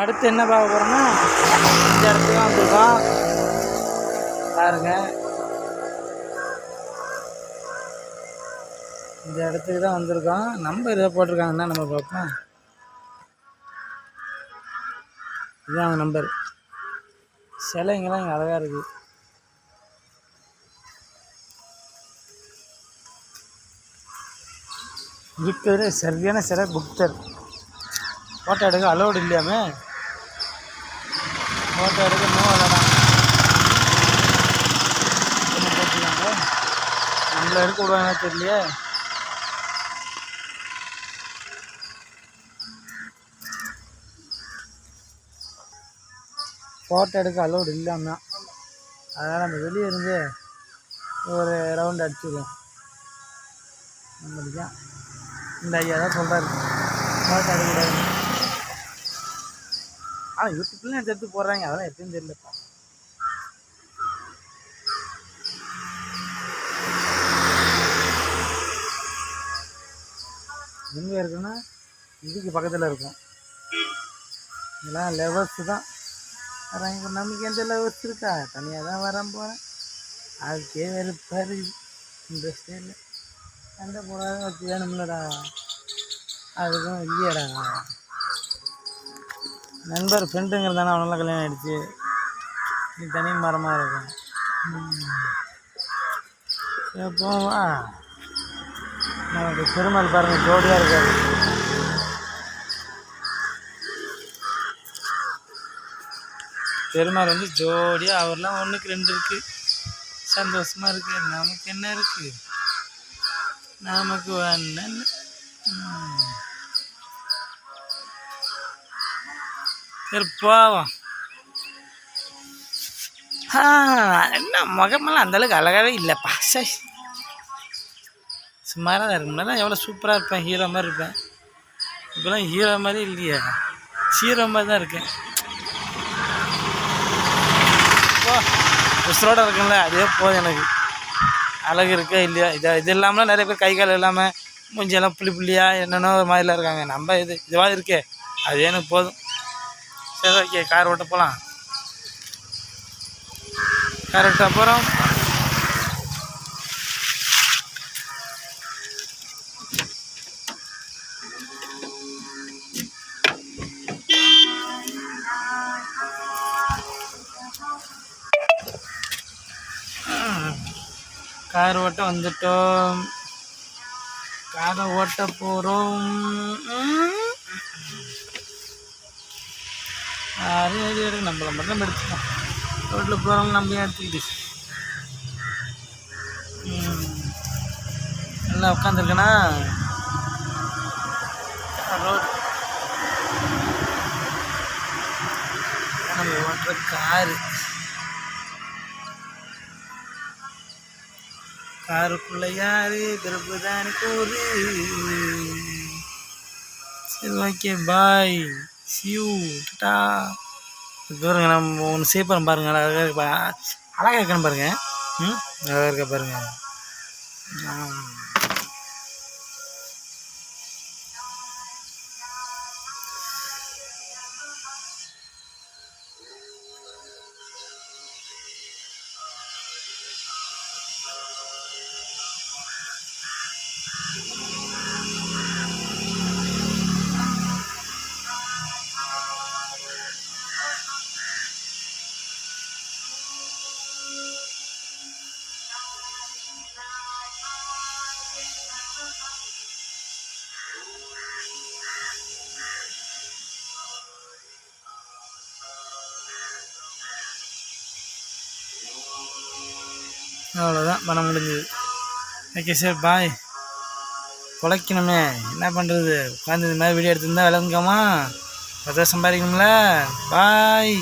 அடுத்து என்ன பார்க்க போகிறோம்னா இந்த இடத்துக்கு வந்திருக்கோம். பாருங்க. இந்த இடத்துக்கு தான் வந்திருக்கோம். நம்பர் இதை போட்டிருக்காங்கன்னா நம்ம பார்ப்போம். இதுதான் அவங்க நம்பர் சிலைங்கெல்லாம் இங்கே அழகாக இருக்குது இருக்கிறதுல சரியான சிலை புக்தர் ஃபோட்டோ எடுக்க அலோடு இல்லையாமே? ஃபோட்டோ எடுக்க நோ போட்டுருக்காங்க? நம்மள எடுக்க விடுவாங்க தெரியலையே. ஃபோட்டோ எடுக்க அலோடு இல்லாமல் அதனால் நம்ம வெளியே இருந்து ஒரு ரவுண்ட் அடிச்சுருவோம். நம்மளுக்கு இந்த ஐயா தான் சொல்கிறாரு ஃபோட்டோ எடுக்கக்கூடாது ஆனால் யூடியூப்லாம் எடுத்து எடுத்து போடுறாங்க? அதெல்லாம் எப்பயும் தெரியலப்பா எங்கே இருக்குன்னா இதுக்கு பக்கத்தில் இருக்கும். இதெல்லாம் லெவல்ஸ் தான். வராங்க இப்போ நமக்கு எந்த லெவல்ஸ் இருக்கா? தனியாக தான் வரேன் போகிறேன் அதுக்கே வெறுப்பாக இருக்குது இன்ட்ரெஸ்டே இல்லை. சண்டை போடாத வச்சு வேணும்லடா அதுக்கும் இல்லையாடா. நண்பர் ஃப்ரெண்டுங்கிறதானே அவனெல்லாம் கல்யாணம் ஆயிடுச்சு. நீ தனி மரமாக இருக்கும் எப்போவா நமக்கு பெருமாள் பாருங்கள் ஜோடியாக இருக்காது பெருமாள் வந்து ஜோடியாக அவர்லாம் ஒன்றுக்கு ரெண்டு இருக்குது சந்தோஷமாக இருக்குது நமக்கு என்ன இருக்குது நமக்கு ஒன்று சரி போவோம். என்ன முகமெல்லாம் அந்தளவுக்கு அழகாகவே இல்லைப்பா. சரி சுமாராக தான் இருக்கு முன்னாடி எவ்வளோ சூப்பராக இருப்பேன். ஹீரோ மாதிரி இருப்பேன். இப்போலாம் ஹீரோ மாதிரி இல்லையே. ஹீரோ மாதிரி தான் இருக்கேன். போ. உசுரோட இருக்குல்ல அதே போதும் எனக்கு. அழகு இருக்கா இல்லையா? இது இது இல்லாமல் நிறைய பேர் கை கால் இல்லாமல் மூஞ்சியெல்லாம் புள்ளி புள்ளியாக என்னென்னோ ஒரு மாதிரிலாம் இருக்காங்க. நம்ம இது இதுவாக இருக்கே. அது எனக்கு போதும். சரி ஓகே கார் ஓட்ட போகலாம் கார் ஓட்ட அப்புறம்? கார் ஓட்ட வந்துட்டோம். காரை ஓட்ட போகிறோம் அது அது அது நம்மள மட்டும் நம்ம எடுத்துக்கலாம். ரோட்டில் போகிறவங்க நம்ம எடுத்துக்கிட்டு நல்லா உட்காந்துருக்கேனா? ரோடு. நம்ம ஓட்டுற காரு. காருக்குள்ள யாரு? பிரபுதானுக்கு ஒரு சரி ஓகே பாய் சியூ டாடா பாருங்க நம்ம ஒன்று சேப்பரம் பாருங்க. அழகாக இருக்கு அழகாக இருக்கணும் பாருங்க. ம்? அழகாக இருக்க பாருங்க. அவ்வளோதான் பண்ண முடிஞ்சது. ஓகே சார் பாய் பொழைக்கணுமே. என்ன பண்ணுறது உட்காந்து இந்த மாதிரி வீடியோ எடுத்துருந்தா விளங்குமா? பத்து சம்பாதிக்கணும்ல? பாய்